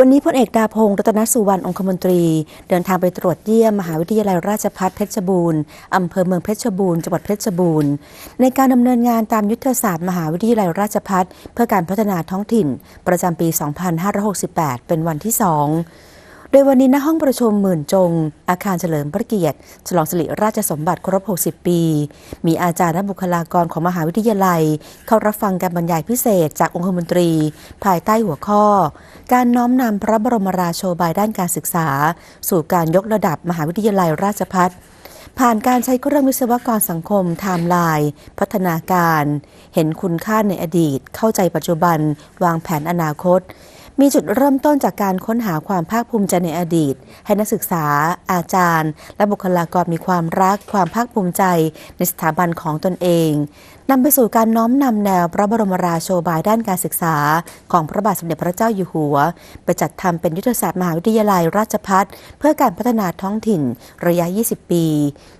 วันนี้พลเอกดาพงศ์รัตนสุวรรณองคมนตรี เดินทางไปตรวจเยี่ยม มหาวิทยาลัยราชภัฏเพชรบูรณ์อำเภอเมืองเพชรบูรณ์จังหวัดเพชรบูรณ์ในการดำเนินงานตามยุทธศาสตร์มหาวิทยาลัยราชภัฏเพื่อการพัฒนาท้องถิ่น ประจำปี 2568 เป็นวันที่สอง ดยวันนี้ณห้องประชุมหมื่นจง อาคารเฉลิมพระเกียรติ ฉลองสิริราชสมบัติครบ 60 ปี มีอาจารย์และบุคลากรของมหาวิทยาลัย เข้ารับฟังการบรรยายพิเศษจากองคมนตรี ภายใต้หัวข้อ การน้อมนำพระบรมราโชบายด้านการศึกษา สู่การยกระดับมหาวิทยาลัยราชภัฏผ่านการใช้เครื่องวิศวกรสังคมไทม์ไลน์พัฒนาการ เห็นคุณค่าในอดีต เข้าใจปัจจุบัน วางแผนอนาคต มีจุดเริ่มต้นจากการค้นหาความภาคภูมิใจในอดีต ให้นักศึกษา อาจารย์ และบุคลากรมีความรัก ความภาคภูมิใจ ในสถาบันของตนเองนำไปสู่การน้อมนำแนวพระบรมราโชบายด้านการศึกษา ของพระบาทสมเด็จพระเจ้าอยู่หัว ไปจัดทำเป็นยุทธศาสตร์มหาวิทยาลัยราชพัฒเพื่อการพัฒนาท้องถิ่นระยะ 20 ปี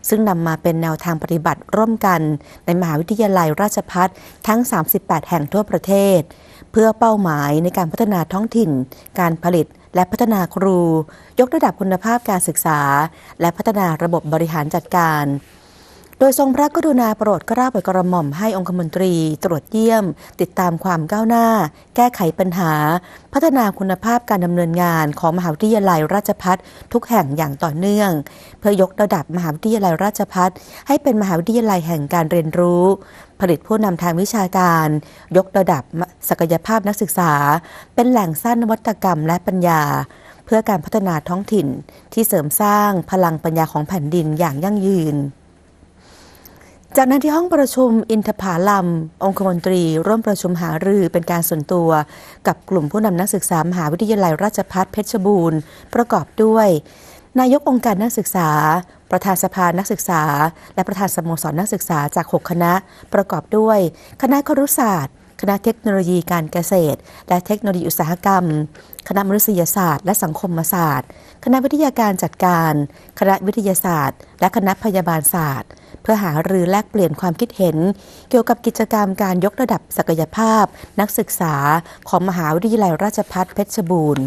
ซึ่งนำมาเป็นแนวทางปฏิบัติร่วมกัน ในมหาวิทยาลัยราชพัฒทั้ง 38 แห่งทั่วประเทศเพื่อเป้าหมายในการพัฒนาท้องถิ่น การผลิตและพัฒนาครู ยกระดับคุณภาพการศึกษา และพัฒนาระบบบริหารจัดการ โดยทรงพระกรุณาโปรดเกล้าโปรดกระหม่อมให้องคมนตรีตรวจเยี่ยม ติดตามความก้าวหน้า แก้ไขปัญหา พัฒนาคุณภาพการดำเนินงานของมหาวิทยาลัยราชพัฒทุกแห่งอย่างต่อเนื่อง เพื่อยกระดับมหาวิทยาลัยราชพัฒให้เป็นมหาวิทยาลัยแห่งการเรียนรู้ ผลิตผู้นำทางวิชาการ ยกระดับศักยภาพนักศึกษา เป็นแหล่งสร้างนวัตกรรมและปัญญาเพื่อการพัฒนาท้องถิ่นที่เสริมสร้างพลังปัญญาของแผ่นดินอย่างยั่งยืน จากนั้นที่ห้องประชุมอินทผาลัม องคมนตรี ร่วมประชุมหารือเป็นการส่วนตัว กับกลุ่มผู้นำนักศึกษามหาวิทยาลัยราชภัฏเพชรบูรณ์ ประกอบด้วย นายกองค์การนักศึกษา ประธานสภานักศึกษา และประธานสโมสรนักศึกษาจาก 6 คณะ ประกอบด้วย คณะครุศาสตร์ คณะเทคโนโลยีการเกษตร และเทคโนโลยีอุตสาหกรรม คณะมนุษยศาสตร์ และสังคมศาสตร์ คณะวิทยาการจัดการ คณะวิทยาศาสตร์ และคณะพยาบาลศาสตร์ พื่อหารือแลกเปลี่ยนความคิดเห็น เกี่ยวกับกิจกรรมการยกระดับศักยภาพ นักศึกษาของมหาวิทยาลัยราชภัฏเพชรบูรณ์